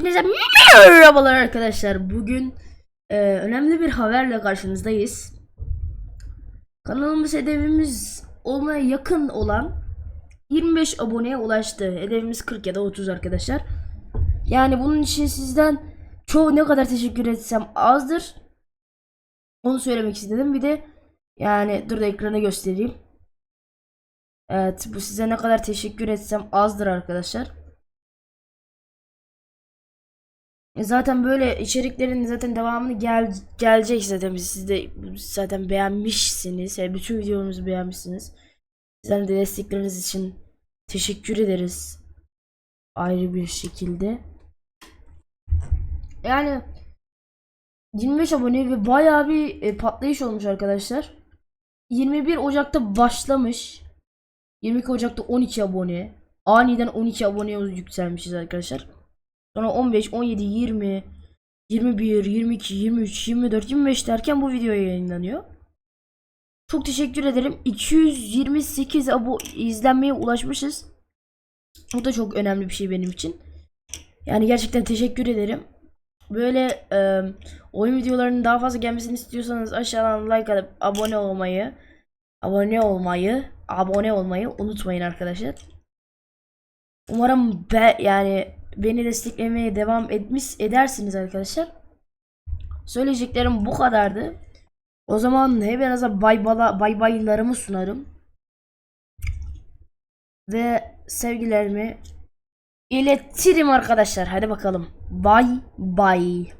Hepinize merhabalar arkadaşlar. Bugün e, önemli bir haberle karşınızdayız. Kanalımız hedefimiz olmaya yakın olan 25 aboneye ulaştı. Hedefimiz 40 ya da 30 arkadaşlar. Yani bunun için sizden çoğu ne kadar teşekkür etsem azdır. Onu söylemek istedim. Bir de yani dur da ekrana göstereyim. Evet bu size ne kadar teşekkür etsem azdır arkadaşlar. Zaten böyle içeriklerin zaten devamını gel gelecek zaten siz de zaten beğenmişsiniz. Yani bütün videomuzu beğenmişsiniz. Sizden de destekleriniz için teşekkür ederiz. Ayrı bir şekilde. Yani 25 abone ve bayağı bir e, patlayış olmuş arkadaşlar. 21 Ocak'ta başlamış. 22 Ocak'ta 12 abone. Aniden 12 aboneye yükselmişiz arkadaşlar. Sonra 15, 17, 20, 21, 22, 23, 24, 25 derken bu video yayınlanıyor. Çok teşekkür ederim. 228 abo izlenmeye ulaşmışız. Bu da çok önemli bir şey benim için. Yani gerçekten teşekkür ederim. Böyle e, oyun videolarının daha fazla gelmesini istiyorsanız aşağıdan like atıp abone olmayı, abone olmayı, abone olmayı unutmayın arkadaşlar. Umarım be yani beni desteklemeye devam etmiş edersiniz arkadaşlar. Söyleyeceklerim bu kadardı. O zaman hepinize bay bala bay baylarımı sunarım. Ve sevgilerimi iletirim arkadaşlar. Hadi bakalım. Bay bay.